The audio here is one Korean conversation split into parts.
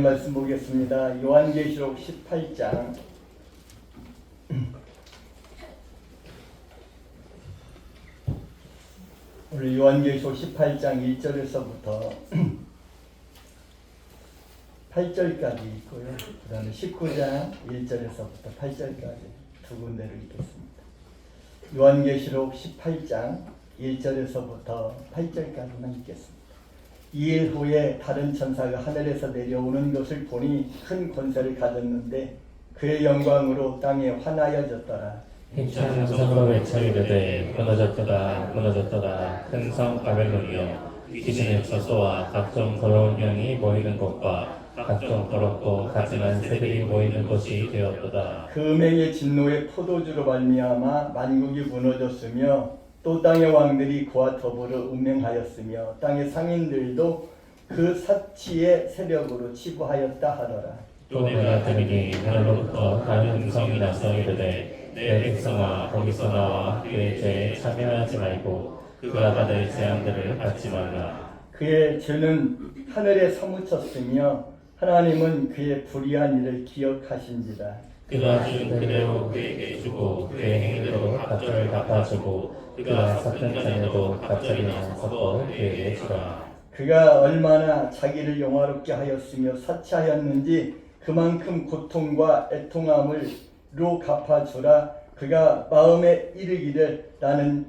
말씀 보겠습니다. 요한계시록 18장 오늘 요한계시록 18장 1절에서부터 8절까지 있고요. 그 다음에 19장 1절에서부터 8절까지 두 군데를 읽겠습니다. 요한계시록 18장 1절에서부터 8절까지만 읽겠습니다. 이일 후에 다른 천사가 하늘에서 내려오는 것을 보니 큰 권세를 가졌는데 그의 영광으로 땅에 환하여졌더라. 힘찬 음성으로 외쳐이르되 무너졌도다 무너졌도다 큰성 바벨론이여 귀신의 처소와 각종 더러운 영이 모이는 곳과 각종 더럽고 가증한 새들이 모이는 곳이 되었도다 그 음행의 진노의 포도주로 말미암아 만국이 무너졌으며 또 땅의 왕들이 그와 더불어 음행하였으며 땅의 상인들도 그 사치의 세력으로 치부하였다 하더라. 또 내가 들으니 하늘로부터 다른 음성이 나서 이르되 내 백성아 거기서 나와 그의 죄에 참여하지 말고 그가 받을 재앙들을 받지 말라 그의 죄는 하늘에 사무쳤으며 하나님은 그의 불의한 일을 기억하신지라. 그가 준 그대로 그에게 주고 그의 행위대로 갑절을 갚아주고 그가 섞은 잔에도 갑절이나 섞어 그에게 주라 그가 얼마나 자기를 영화롭게 하였으며 사치하였는지 그만큼 고통과 애통함을로 갚아주라. 그가 마음에 이르기를 나는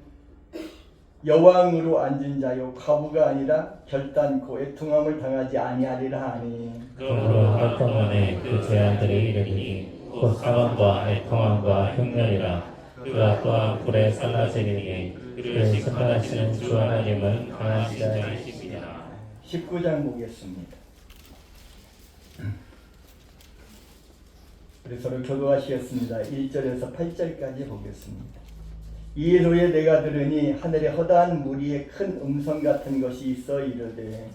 여왕으로 앉은 자요. 과부가 아니라 결단코 애통함을 당하지 아니하리라 하니. 그러므로 한평 만에 그 제안들이 이르니 곧 사망과 애통함과 흉년이라 그가 또한 불에 쏟아지리니 그를 심판하시는 주 하나님은 자이십니다 19장 보겠습니다. 서로 교도하시겠습니다. 1절에서 8절까지 보겠습니다. 이일 후에 내가 들으니 하늘에 허다한 무리의 큰 음성 같은 것이 있어 이르되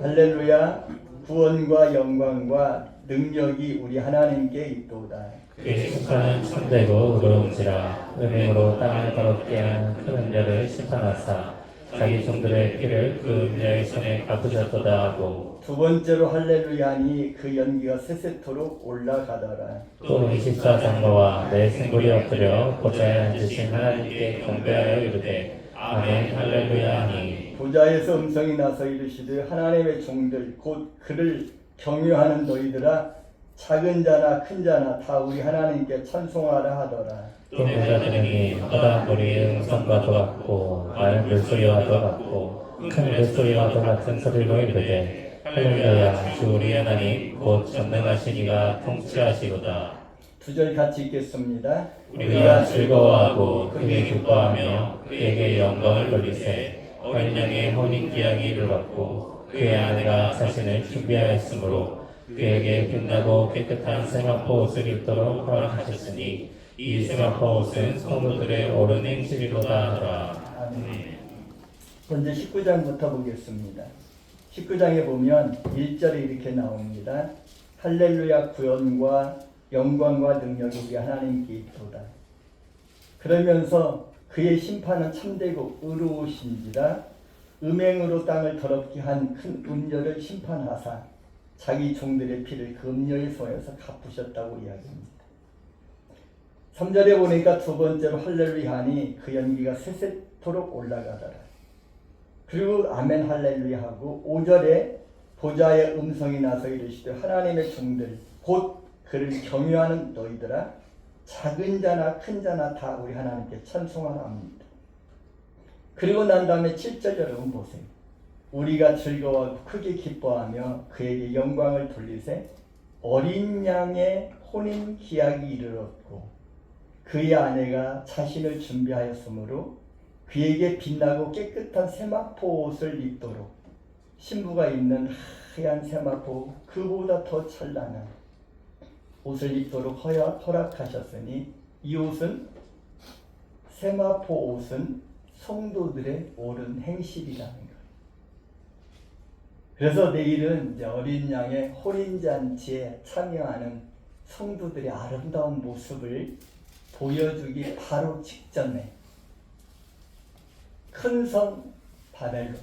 할렐루야 구원과 영광과 능력이 우리 하나님께 있도다. 그의 심판은 참되고 의로운지라 은행으로 땅을 더럽게 한큰 음녀를 심판하사 자기 종들의 피를 그 음녀의 손에 갚으셨도다 하고 두 번째로 할렐루야니 그 연기가 세세토록 올라가더라. 또 24장로와 내 생골이 엎드려 보좌에 앉으신 하나님께 경배하여 이르되 아멘 할렐루야 하니 보좌에서 음성이 나서 이르시되 하나님의 종들 곧 그를 경유하는 너희들아 작은 자나 큰 자나 다 우리 하나님께 찬송하라 하더라. 또 내가 들으니 허다한 소리의 음성과도 같고 많은 물소리와도 같고 큰 물소리와도 같은 소리로 이르되 할렐루야 주 우리 하나님 곧 전능하신 이가 통치하시로다 두절 같이 읽겠습니다. 우리가 즐거워하고 크게 기뻐하며 그에게 영광을 돌리세 어린 양의 혼인기약이 이르렀고 그의 아내가 자신을 준비하였으므로 그에게 빛나고 깨끗한 세마포 옷을 입도록 허락하셨으니 이 세마포 옷은 성도들의 옳은 행실이로다 하더라 아멘. 먼저 19장부터 보겠습니다. 19장에 보면 1절에 이렇게 나옵니다. 할렐루야 구원과 영광과 능력이 우리 하나님께 있도다. 그러면서 그의 심판은 참되고 의로우신지라 음행으로 땅을 더럽게 한 큰 음녀를 심판하사 자기 종들의 피를 그 음녀의 손에서 갚으셨다고 이야기합니다. 3절에 보니까 두 번째로 할렐루야 하니 그 연기가 세세토록 올라가더라. 그리고 아멘 할렐루야 하고 5절에 보좌의 음성이 나서 이르시되 하나님의 종들 곧 그를 경유하는 너희들아 작은 자나 큰 자나 다 우리 하나님께 찬송하라 합니다. 그리고 난 다음에 7절 여러분 보세요. 우리가 즐거워하고 크게 기뻐하며 그에게 영광을 돌리세 어린 양의 혼인 기약이 이르렀고 그의 아내가 자신을 준비하였으므로 그에게 빛나고 깨끗한 세마포 옷을 입도록 신부가 입는 하얀 세마포 그보다 더 찬란한 옷을 입도록 허여 허락하셨으니 이 옷은 세마포 옷은 성도들의 옳은 행실이라는. 그래서 내일은 어린 양의 혼인 잔치에 참여하는 성도들의 아름다운 모습을 보여주기 바로 직전에 큰 성 바벨론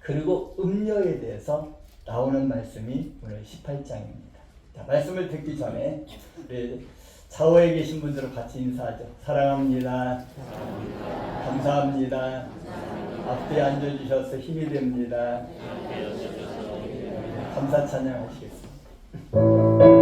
그리고 음녀에 대해서 나오는 말씀이 오늘 18장입니다. 자, 말씀을 듣기 전에 좌우에 계신 분들과 같이 인사하죠. 사랑합니다. 감사합니다. 앞뒤에 앉아주셔서 힘이 됩니다. 감사 찬양하시겠습니다.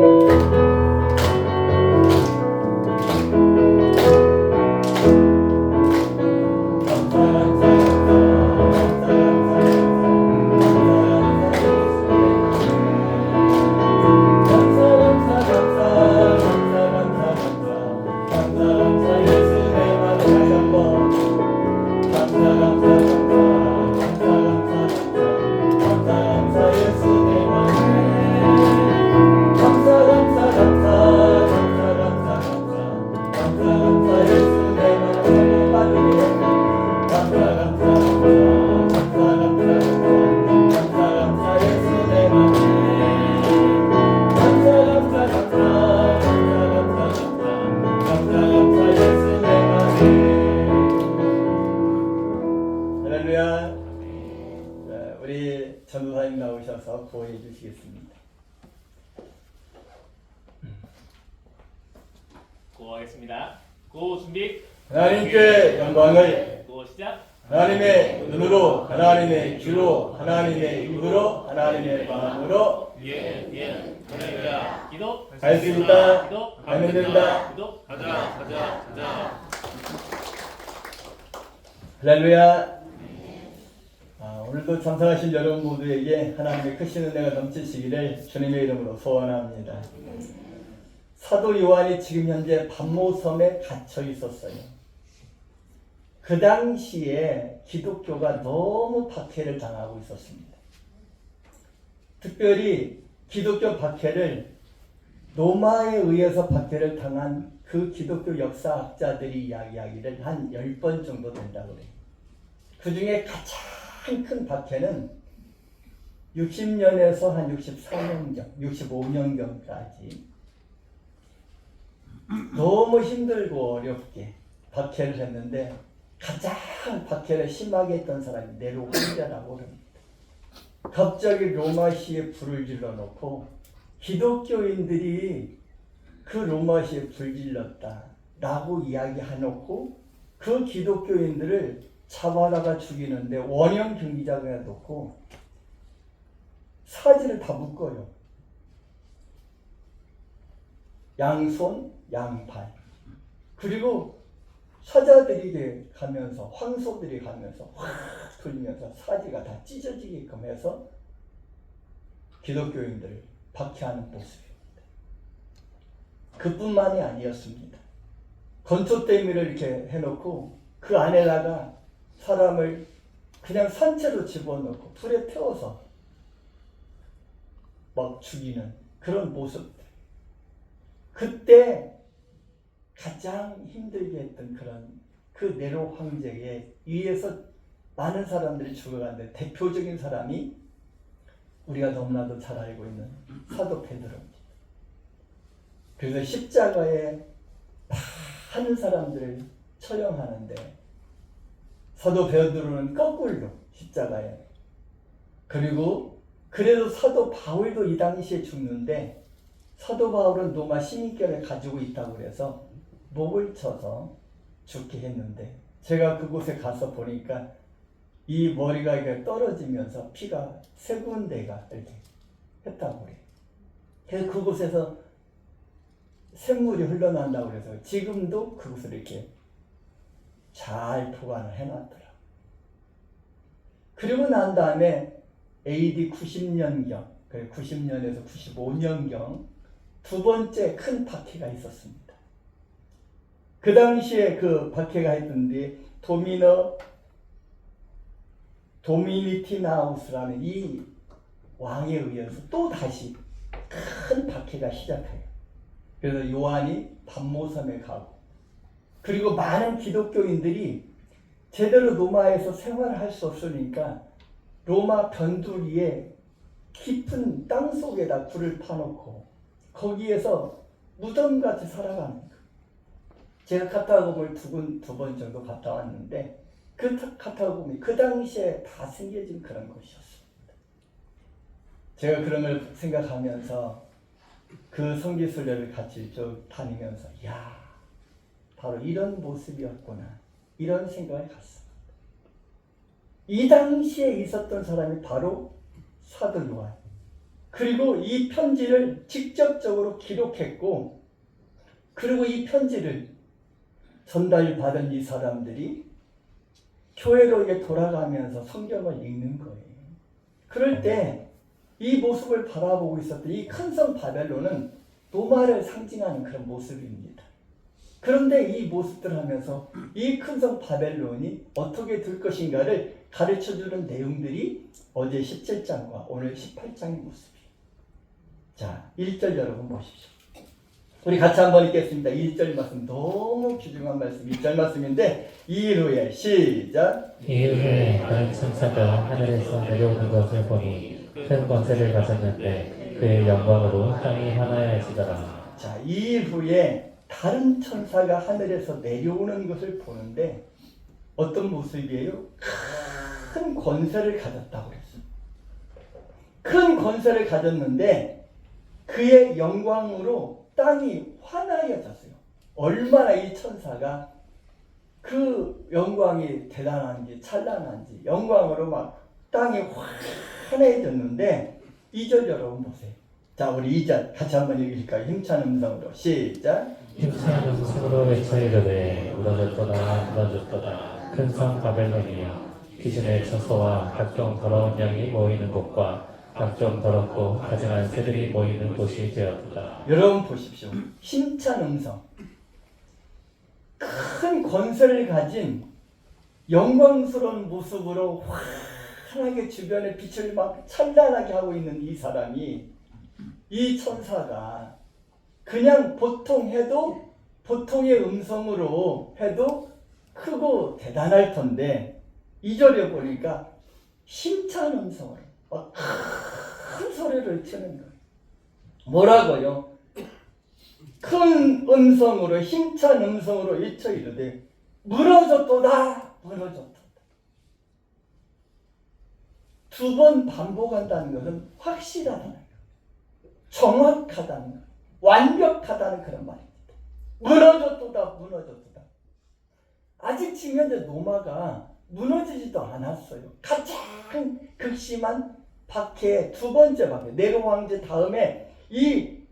우리 전도사님 나오셔서 구호해 주시겠습니다 고하겠습니다. 고 준비. 하나님께 영광을 고 시작. 하나님의 눈으로 하나님의 귀로 하나님의 입으로 하나님의 마음으로 예, 예. 할렐루야. 기도. 할수 있다 기도. 하면 된다 기도. 가자, 가자, 가자. 할렐루야 아, 오늘도 참석하신 여러분 모두에게 하나님의 크신 은혜가 넘치시기를 주님의 이름으로 소원합니다. 사도 요한이 지금 현재 반모섬에 갇혀 있었어요. 그 당시에 기독교가 너무 박해를 당하고 있었습니다. 특별히 기독교 박해를 로마에 의해서 박해를 당한 그 기독교 역사학자들이 이야기하기를 한 10번 정도 된다고 그래요. 그 중에 가장 큰 박해는 60년에서 한 64년경, 65년경까지 너무 힘들고 어렵게 박해를 했는데 가장 박해를 심하게 했던 사람이 네로 황제라고 합니다. 갑자기 로마시에 불을 질러놓고 기독교인들이 그 로마시에 불 질렀다라고 이야기해놓고 그 기독교인들을 잡아다가 죽이는데 원형 경기장에 놓고 사지를 다 묶어요. 양손, 양발. 그리고 사자들이 가면서 황소들이 가면서 확 돌리면서 사지가 다 찢어지게끔 해서 기독교인들을 박해하는 모습입니다. 그뿐만이 아니었습니다. 건초 대미를 이렇게 해놓고 그 안에다가 사람을 그냥 산채로 집어넣고 불에 태워서 막 죽이는 그런 모습들. 그때 가장 힘들게 했던 그런 그 네로 황제에 의해서 많은 사람들이 죽어가는데 대표적인 사람이 우리가 너무나도 잘 알고 있는 사도 베드로입니다. 그래서 십자가에 많은 사람들을 처형하는데 사도 베드로는 거꾸로 십자가에 그리고 그래도 사도 바울도 이 당시에 죽는데 사도 바울은 로마 시민권을 가지고 있다고 그래서 목을 쳐서 죽게 했는데 제가 그곳에 가서 보니까 이 머리가 이렇게 떨어지면서 피가 세 군데가 이렇게 했다고 그래요. 그래서 그곳에서 샘물이 흘러난다고 그래서 지금도 그곳을 이렇게 잘 보관을 해놨더라. 그리고 난 다음에 AD 90년경, 90년에서 95년경 두 번째 큰 박해가 있었습니다. 그 당시에 그 박해가 했던데 도미너 도미니티나우스라는 이 왕에 의해서 또 다시 큰 박해가 시작해요. 그래서 요한이 반모섬에 가고 그리고 많은 기독교인들이 제대로 로마에서 생활을 할수 없으니까 로마 변두리에 깊은 땅 속에다 불을 파놓고 거기에서 무덤같이 살아가는 거예요. 제가 카타고을 두번 정도 갔다 왔는데 그 카타고이 그 당시에 다 숨겨진 그런 곳이었습니다. 제가 그런 걸 생각하면서 그 성기순례를 같이 쭉 다니면서 야 바로 이런 모습이었구나 이런 생각을 갔어. 이 당시에 있었던 사람이 바로 사도 요한. 그리고 이 편지를 직접적으로 기록했고, 그리고 이 편지를 전달받은 이 사람들이 교회로 이게 돌아가면서 성경을 읽는 거예요. 그럴 때 이 모습을 바라보고 있었던 이 큰 성 바벨론은 노마를 상징하는 그런 모습입니다. 그런데 이 모습들 하면서 이 큰 성 바벨론이 어떻게 될 것인가를 가르쳐 주는 내용들이 어제 17장과 오늘 18장의 모습이에요. 자, 1절 여러분 보십시오. 우리 같이 한번 읽겠습니다. 1절 말씀 너무 귀중한 말씀 1절 말씀인데 이후에 시작 이후에 다른 천사가 하늘에서 내려오는 것을 보니 큰 권세를 가졌는데 그의 영광으로 땅이 하나여지더라. 자, 이후에 다른 천사가 하늘에서 내려오는 것을 보는데 어떤 모습이에요? 큰 권세를 가졌다고 그랬어요. 큰 권세를 가졌는데 그의 영광으로 땅이 환하여졌어요. 얼마나 이 천사가 그 영광이 대단한지 찬란한지 영광으로 막 땅이 환해졌는데 2절 여러분 보세요. 자, 우리 2절 같이 한번 읽을까요? 힘찬 음성으로 시작. 힘찬 음성으로 외쳐 이르되 무너졌도다 무너졌도다 큰 성 바벨론이여 귀신의 처소와 각종 더러운 양이 모이는 곳과 각종 더럽고 가증한 새들이 모이는 곳이 되었도다. 여러분 보십시오. 힘찬 음성. 큰 권세를 가진 영광스러운 모습으로 환하게 주변의 빛을 막 찬란하게 하고 있는 이 사람이 이 천사가 그냥 보통 해도 보통의 음성으로 해도 크고 대단할 텐데 이절에 보니까 힘찬 음성으로 막큰 소리를 치는 거예요. 뭐라고요? 큰 음성으로 힘찬 음성으로 외쳐 이르되 무너졌도다 무너졌도다 두 번 반복한다는 것은 확실하다는 거예요 정확하다는 거예요 완벽하다는 그런 말입니다 무너졌도다 무너졌도다 아직 지금 현재 노마가 무너지지도 않았어요 가장 극심한 박해 두 번째 박해 네로 황제 다음에 이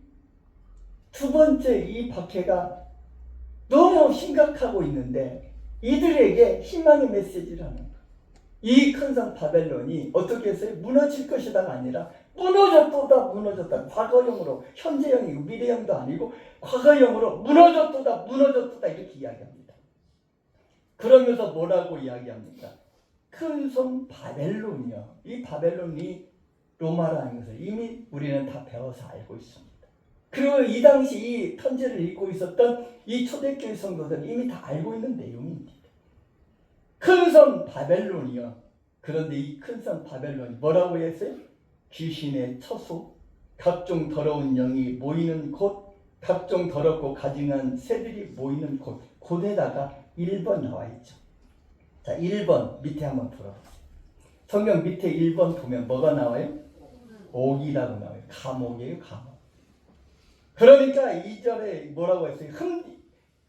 두 번째 이 박해가 너무 심각하고 있는데 이들에게 희망의 거예요. 이큰성 바벨론이 어떻게 했어요? 무너질 것이다가 아니라 무너졌도다 무너졌다 과거형으로 현재형이고 미래형도 아니고 과거형으로 무너졌도다 무너졌도다 이렇게 이야기합니다. 그러면서 뭐라고 이야기합니까? 큰성 바벨론이요. 이 바벨론이 로마라는 것을 이미 우리는 다 배워서 알고 있습니다. 그리고 이 당시 이 편지를 읽고 있었던 이 초대교회 성도들은 이미 다 알고 있는 내용입니다. 큰 성 바벨론이요. 그런데 이 큰 성 바벨론이 뭐라고 했어요? 귀신의 처소, 각종 더러운 영이 모이는 곳, 각종 더럽고 가증한 새들이 모이는 곳. 곳에다가 1번 나와 있죠. 자, 1번 밑에 한번 돌아보세요. 성경 밑에 1번 보면 뭐가 나와요? 옥이라고 나와요. 감옥이에요, 감옥. 그러니까 2절에 뭐라고 했어요? 힘,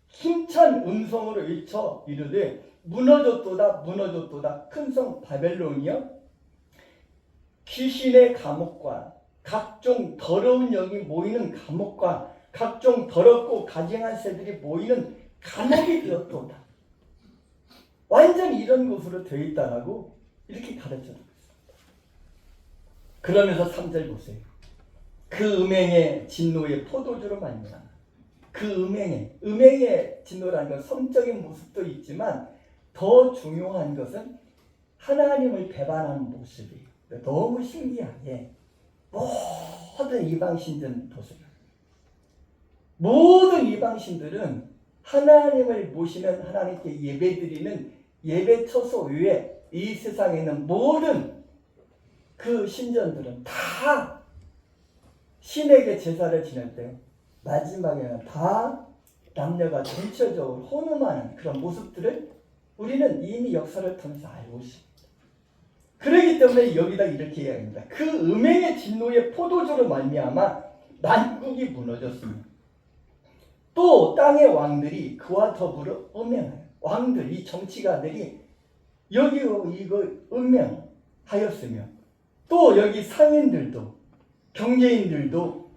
힘찬 음성으로 외쳐 이르되 무너졌도다 무너졌도다 큰 성 바벨론이여 귀신의 감옥과 각종 더러운 영이 모이는 감옥과 각종 더럽고 가증한 새들이 모이는 감옥이 되었도다. 완전히 이런 곳으로 되어 있다라고 이렇게 가르쳐 주고 있습니다. 그러면서 3절 보세요. 그 음행의 진노의 포도주로 말미암아 그 음행의 음행의 진노라는 건 성적인 모습도 있지만 더 중요한 것은 하나님을 배반하는 모습이에요. 너무 신기하게 모든 이방신들은 보세요. 모든 이방신들은 하나님을 모시는 하나님께 예배드리는 예배 처소 위에 이 세상에 있는 모든 그 신전들은 다 신에게 제사를 지낼 때 마지막에는 다 남녀가 전체적으로 혼음하는 그런 모습들을 우리는 이미 역사를 통해서 알고 있습니다. 그러기 때문에 여기다 이렇게 이야기합니다. 그 음행의 진노의 포도주로 말미암아 만국이 무너졌습니다. 또 땅의 왕들이 그와 더불어 음행하여 왕들 이 정치가들이 여기 이거 음행하였으며 또 여기 상인들도 경제인들도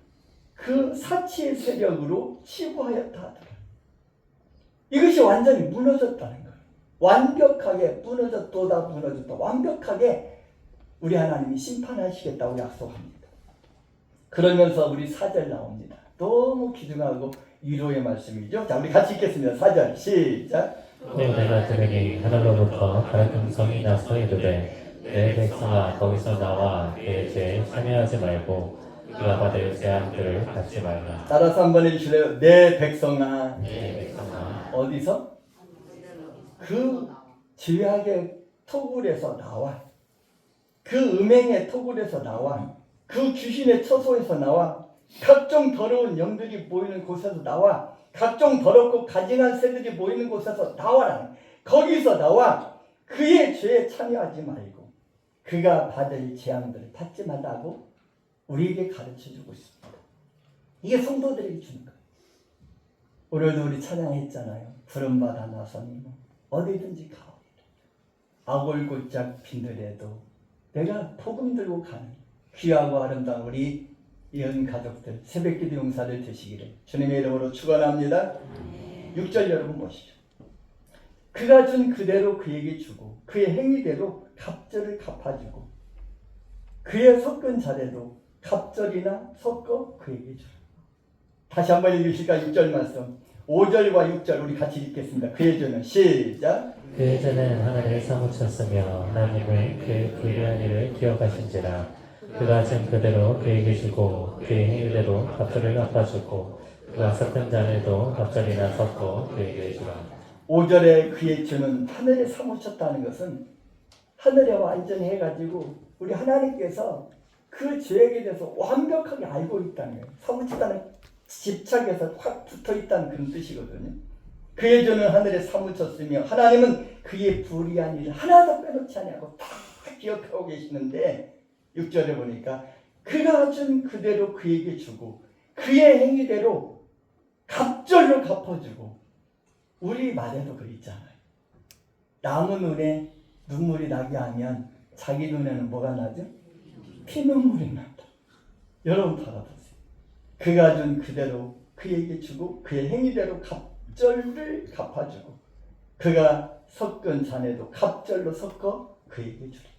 그 사치의 세력으로 치부하였다 하더라. 이것이 완전히 무너졌다는. 완벽하게 무너졌도다 무너졌다. 완벽하게 우리 하나님이 심판하시겠다고 약속합니다. 그러면서 우리 사절 나옵니다. 너무 기중하고 위로의 말씀이죠. 자, 우리 같이 읽겠습니다. 사절 시작. 또 내가 들으니 하늘로부터 다른 음성이 나서 이르되 내 백성아 거기서 나와 내 죄에 참여하지 말고 그가 받을 재앙들을 받지 말라 따라서 한번 해주실래요? 내 백성아 내 백성아 어디서 그 죄악의 토굴에서 나와. 그 음행의 토굴에서 나와. 그 귀신의 처소에서 나와. 각종 더러운 영들이 모이는 곳에서 나와. 각종 더럽고 가증한 새들이 모이는 곳에서 나와라. 거기서 나와. 그의 죄에 참여하지 말고 그가 받을 재앙들을 받지 말라고 우리에게 가르쳐 주고 있습니다. 이게 성도들에게 주는 거예요. 오늘도 우리 찬양했잖아요. 푸른 바다 나서니 어디든지 가오리라. 아골골짝 빈들에도 내가 복음 들고 가는 귀하고 아름다운 우리 이은 가족들 새벽기도 용사들 되시기를 주님의 이름으로 축원합니다. 6절 여러분 보시죠. 그가 준 그대로 그에게 주고 그의 행위대로 갑절을 갚아주고 그의 섞은 자대도 갑절이나 섞어 그에게 주라. 다시 한번 읽으실까 6절 말씀 5절과 6절 우리 같이 읽겠습니다. 그의 주는 시작. 그 죄는 하늘을 사무쳤으며 하나님을 그 불의한 일을 기억하신지라 그가 준 그대로 그에게 주고 그의 행위대로 갑절을 갚아주고 그가 섞은 잔에도 갑절이나 섞어 그에게 주라. 5절에 그의 주는 하늘에 사무쳤다는 것은 하늘에 완전히 해가지고 우리 하나님께서 그 죄에 대해서 완벽하게 알고 있다는 거예요. 사무쳤다는 집착해서 확 붙어 있다는 그런 뜻이거든요 그의 주는 하늘에 사무쳤으며 하나님은 그의 불의한 일을 하나도 빼놓지 않냐고 다 기억하고 계시는데 6절에 보니까 그가 준 그대로 그에게 주고 그의 행위대로 갑절로 갚아주고 우리 말에도 그 있잖아요. 남의 눈에 눈물이 나게 하면 자기 눈에는 뭐가 나죠? 피눈물이 난다. 여러분 받아보세요. 그가 준 그대로 그에게 주고 그의 행위대로 갑절을 갚아주고 그가 섞은 잔에도 갑절로 섞어 그에게 주리라.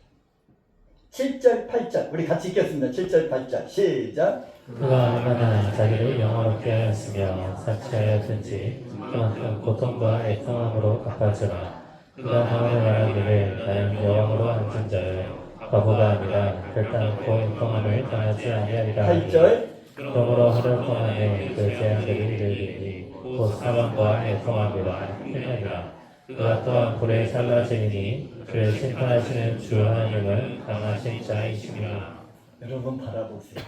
7절 8절. 우리 같이 읽겠습니다. 7절 8절. 시작. 그가 얼마나 자기를 영화롭게 하였으며 사치하였든지 그만큼 고통과 애통함으로 갚아주라. 그가 하늘에 말하기를 나는 여왕으로 앉은 자를 바보가 아니라 결단코 애통함을 당하지 아니하리라 하니 8절 그러므로 하루 동안에 그 재앙들을 이르리니 곧 사망과 애통함이라 힘내리라 그가 또한 불에 살라지니 그를 심판하시는 주 하나님은 강하신 자이시니라 여러분 바라보세요.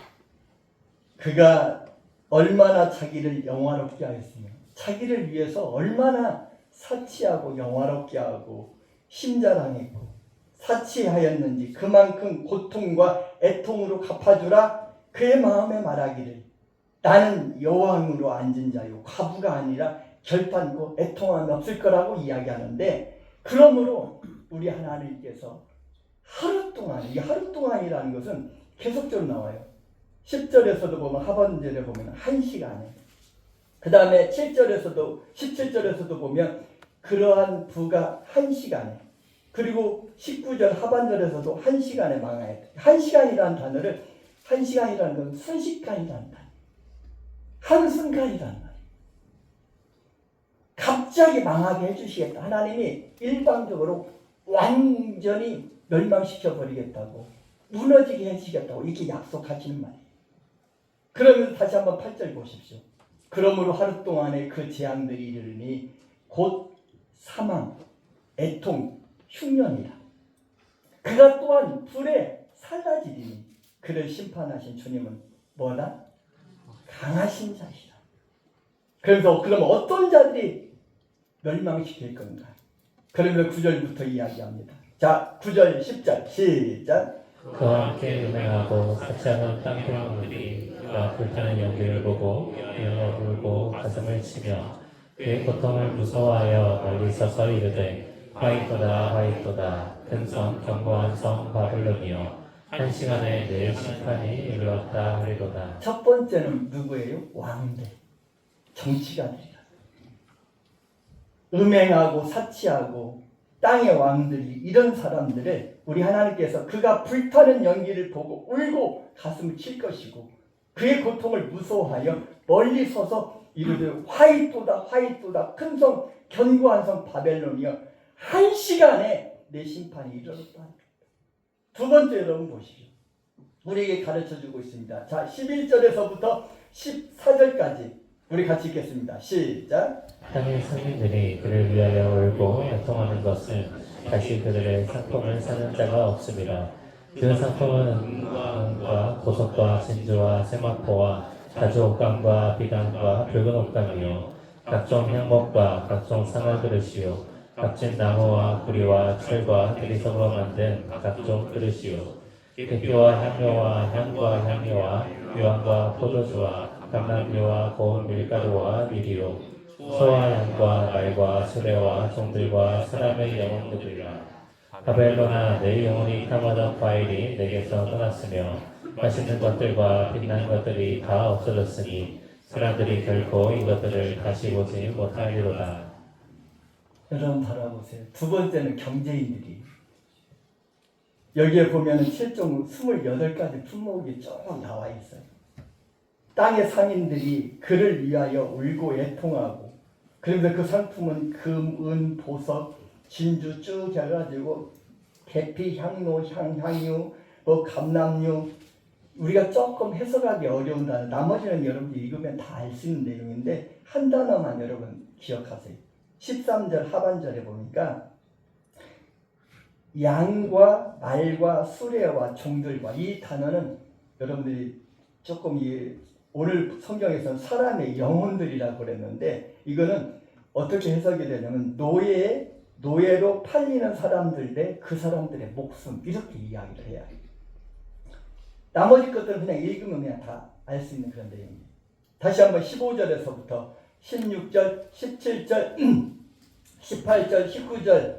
그가 얼마나 자기를 영화롭게 하였으며 자기를 위해서 얼마나 사치하고 영화롭게 하고 심자랑했고 사치하였는지 그만큼 고통과 애통으로 갚아주라 그의 마음에 말하기를 나는 여왕으로 앉은 자요 과부가 아니라 결단코 애통함이 없을 거라고 이야기하는데 그러므로 우리 하나님께서 하루 동안 이 하루 동안이라는 것은 계속적으로 나와요. 10절에서도 보면 하반절에 보면 한 시간에 그 다음에 7절에서도 17절에서도 보면 그러한 부가 한 시간에 그리고 19절 하반절에서도 한 시간에 망하야 돼. 한 시간이라는 단어를 한 시간이라는 건 순식간이라는 단어. 한순간이라는 말이에요. 갑자기 망하게 해주시겠다. 하나님이 일방적으로 완전히 멸망시켜 버리겠다고 무너지게 해주시겠다고 이렇게 약속하시는 말이에요. 그러면서 다시 한번 8절 보십시오. 그러므로 하루 동안에 그 재앙들이 이르니 곧 사망, 애통, 흉년이라. 그가 또한 불에 살라지리니 그를 심판하신 주님은 뭐다? 강하신 자시라. 그래서 그럼 어떤 자들이 멸망시킬 건가? 그러면 9절부터 이야기합니다. 자, 9절, 10절 시작. 그와 함께 음행하고 사치하는 땅 사람들이 그가 불타는 연기를 보고 위하여 울고 가슴을 치며 그의 고통을 무서워하여 멀리 서서 이르되 화이토다 화이토다 큰성 견고한 성 바블론이여 한 시간에 내 심판이 이르렀다 하리로다 첫 번째는 누구예요? 왕들, 정치가들이라. 음행하고 사치하고 땅의 왕들이 이런 사람들을 우리 하나님께서 그가 불타는 연기를 보고 울고 가슴을 칠 것이고 그의 고통을 무서워하여 멀리 서서 이르되 화이토다 화이토다 큰 성 견고한 성 바벨론이여 한 시간에 내 심판이 이르렀다. 두 번째 여러분 보시죠. 우리에게 가르쳐 주고 있습니다. 자, 11절에서부터 14절까지 우리 같이 읽겠습니다. 시작. 땅의 상인들이 그를 위하여 울고 애통하는 것은 다시 그들의 상품을 사는 자가 없습니다. 그 상품은 은과 보석과 진주와 세마포와 자주 옷감과 비단과 붉은 옷감이요 각종 향목과 각종 상할 그릇이요 값진 나무와 구리와 철과 대리석으로 만든 각종 그릇이요. 계피와 향료와 향과 향료와 유황과 포도주와 감람류와 고운 밀가루와 미리요. 소와 양과 말과 수레와 종들과 사람의 영혼들이라. 바벨로나 내 영혼이 탐하던 과일이 내게서 떠났으며 맛있는 것들과 빛난 것들이 다 없어졌으니 사람들이 결코 이것들을 다시 보지 못하리로다 여러분 바라보세요. 두 번째는 경제인들이 여기에 보면은 7종 28가지 품목이 쭉 나와 있어요. 땅의 상인들이 그를 위하여 울고 애통하고 그런데 그 상품은 금, 은, 보석, 진주 쭉 해가지고 계피, 향로, 향, 향유, 뭐 감람류 우리가 조금 해석하기 어려운 단어 나머지는 여러분들이 읽으면 다 알 수 있는 내용인데 한 단어만 여러분 기억하세요. 13절 하반절에 보니까 양과 말과 수레와 종들과 이 단어는 여러분들이 조금 이 오늘 성경에서는 사람의 영혼들이라고 그랬는데 이거는 어떻게 해석이 되냐면 노예 노예로 팔리는 사람들 대 그 사람들의 목숨 이렇게 이야기를 해야 해요. 나머지 것들은 그냥 읽으면 그냥 다 알 수 있는 그런 내용이에요. 다시 한번 15절에서부터 16절, 17절, 18절, 19절,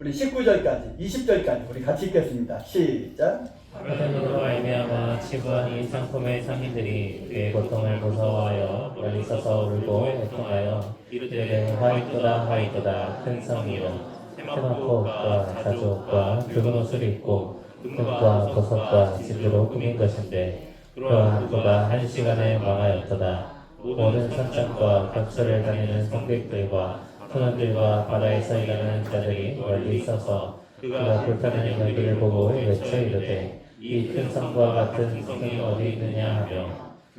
우리 19절까지, 20절까지 우리 같이 읽겠습니다. 시작. 하나님으로 말미암아 치부한 이 상품의 상인들이 그의 고통을 무서워하여 멀리 서서 울고 애통하여 이르되 화이토다 화이토다 큰 성이요 세마포 옷과 자주 옷과 붉은 옷을 입고 금과 보석과 진주로 꾸민 것인데 그러한 그가 한 시간에 망하였도다 모든 선장과 격수를 다니는 성객들과 선원들과 바다에서 일하는 자들이 멀리 있어서 그가 불타는 연기를 보고 외쳐 이르되 이 큰 성과 같은 성이 어디 있느냐 하며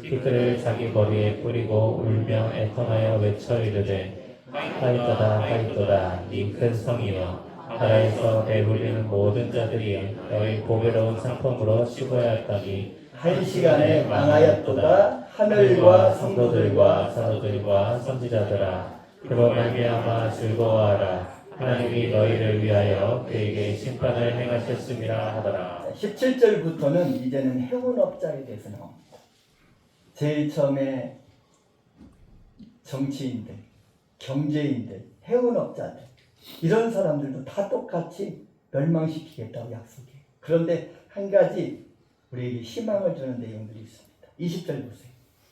피크를 자기 머리에 뿌리고 울며 애통하여 외쳐 이르되 하이도다 하이도다 이 큰 성이여. 바다에서 배불리는 모든 자들이 너희 보배로운 상품으로 치고야할까니 한 시간에 망하였도다 하늘과 성도들과 사도들과 선지자들아 그로 말미암아 즐거워하라 하나님이 너희를 위하여 그에게 심판을 행하셨음이라 하더라 17절부터는 이제는 해운업자에 대해서 나옵니다. 제일 처음에 정치인들, 경제인들, 해운업자들 이런 사람들도 다 똑같이 멸망시키겠다고 약속해요. 그런데 한 가지 우리에게 희망을 주는 내용들이 있습니다. 20절 보세요.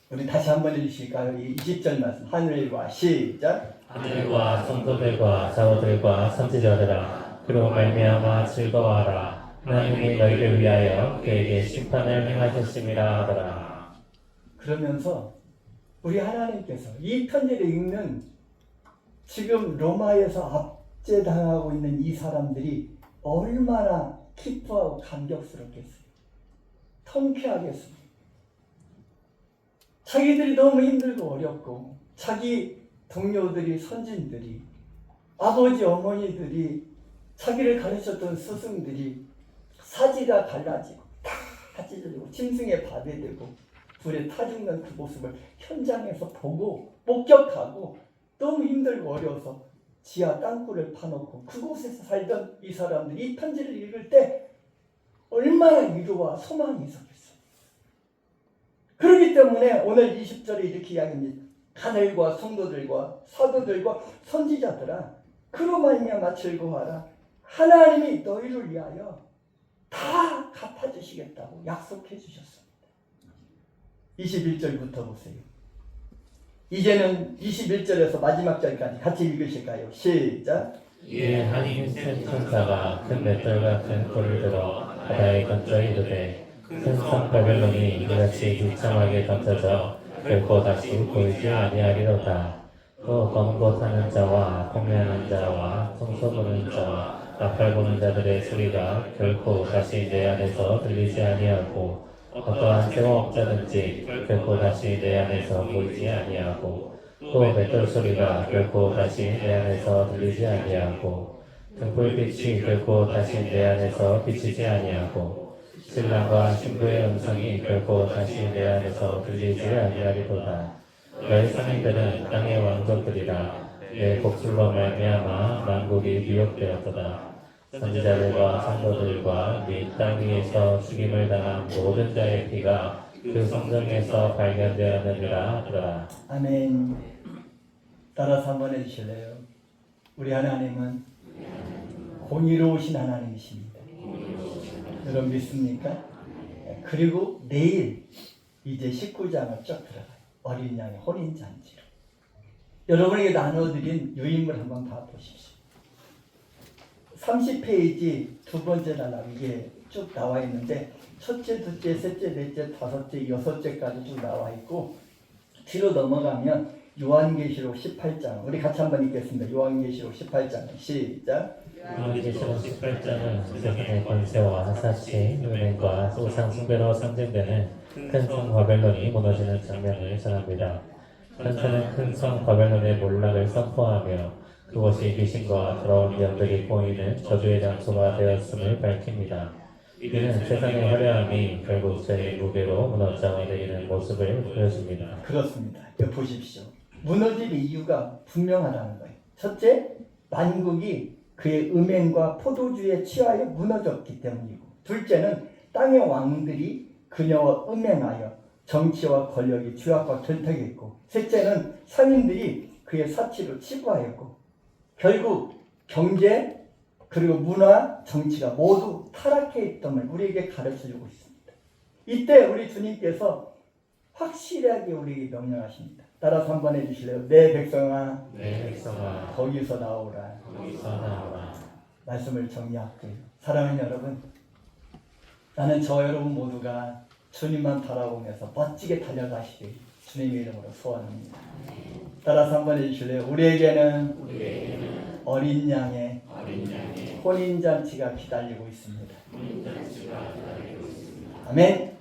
우리 다시 한번 읽으실까요? 이 20절 말씀 하늘과 시작 하늘과 성도들과 사도들과 선지자들아 그로 말미암아 즐거워하라 하나님이 너희를 위하여 그에게 심판을 행하셨음이라 하더라 그러면서 우리 하나님께서 이 편지를 읽는 지금 로마에서 압제당하고 있는 이 사람들이 얼마나 기뻐하고 감격스럽겠어요. 통쾌하겠습니다. 자기들이 너무 힘들고 어렵고 자기 동료들이 선진들이 아버지 어머니들이 자기를 가르쳤던 스승들이 사지가 갈라지고 다 찢어지고 짐승에 밥에들고 불에 타 죽는 그 모습을 현장에서 보고 목격하고 너무 힘들고 어려워서 지하 땅굴을 파놓고 그곳에서 살던 이 사람들이 이 편지를 읽을 때 얼마나 위로와 소망이 있었겠어요. 그렇기 때문에 오늘 20절에 이렇게 이야기합니다. 가늘과 성도들과 사도들과 선지자들아 그로 말미암아 즐거워하라. 하나님이 너희를 위하여 다 갚아주시겠다고 약속해 주셨습니다. 21절부터 보세요. 이제는 21절에서 마지막 절까지 같이 읽으실까요? 시작. 이에 한 힘센 천사가 큰 맷돌 같은 돌을 들어 바다에 던져 이르되 큰 성 바벨론이 이같이 비참하게 던져져 결코 다시 보이지 아니하리로다. 또곳 하는 자와 공매하는 자와 성소 보는 자와 나팔 보는 자들의 소리가 결코 다시 내 안에서 들리지 아니하고 어떠한 세워업자든지 결코 다시 내 안에서 보이지 아니하고 또 맷돌 소리가 결코 다시 내 안에서 들리지 아니하고 등불빛이 결코 다시 내 안에서 비치지 아니하고 신랑과 신부의 음성이 결코 다시 내 안에서 들리지 아니하리로다 너희 선인들은 땅의 왕족들이라 내 복술로 말미암아 만국이 미혹되었도다 선지자들과 성도들과 및땅 위에서 죽임을 당한 모든 자의 피가 그 성전에서 발견되었느니라 하더라 아멘. 따라서 한번 해주실래요? 우리 하나님은 공의로우신 하나님이십니다. 여러분 믿습니까? 그리고 내일 이제 19장을 쭉 들어가요. 어린 양의 혼인잔치로. 여러분에게 나눠드린 유인물 한번 봐보십시오. 30페이지 두 번째 단락 이게 쭉 나와 있는데 첫째, 둘째, 셋째, 넷째, 다섯째, 여섯째까지 쭉 나와 있고 뒤로 넘어가면 요한계시록 18장 우리 같이 한번 읽겠습니다. 요한계시록 18장 시작. 요한계시록 18장은 세상의 권세와 사치, 은행과 우상 숭배로 상징되는 큰 성 바벨론이 무너지는 장면을 전합니다. 천사는 큰 성 바벨론의 몰락을 선포하며 그것이 귀신과 더러운 영들이 보이는 저주의 장소가 되었음을 밝힙니다. 이는 세상의 화려함이 결국 저의 무게로 무너져 내리는 모습을 보여줍니다. 그렇습니다. 보십시오. 무너질 이유가 분명하다는 거예요. 첫째, 만국이 그의 음행과 포도주에 취하여 무너졌기 때문이고, 둘째는 땅의 왕들이 그녀와 음행하여 정치와 권력이 죄악과 결탁했고, 셋째는 상인들이 그의 사치로 치부하였고, 결국 경제 그리고 문화, 정치가 모두 타락해 있음을 우리에게 가르쳐 주고 있습니다. 이때 우리 주님께서 확실하게 우리에게 명령하십니다. 따라서 한번 해주실래요? 내 백성아 내 백성아 거기서 나오라. 거기서 나오라 말씀을 정리할게요. 사랑하는 여러분, 나는 저 여러분 모두가 주님만 바라보면서 멋지게 달려가시길 주님의 이름으로 소원합니다. 따라서 한번 해주실래요? 우리에게는 어린 양의 혼인잔치가 기다리고 있습니다. 아멘.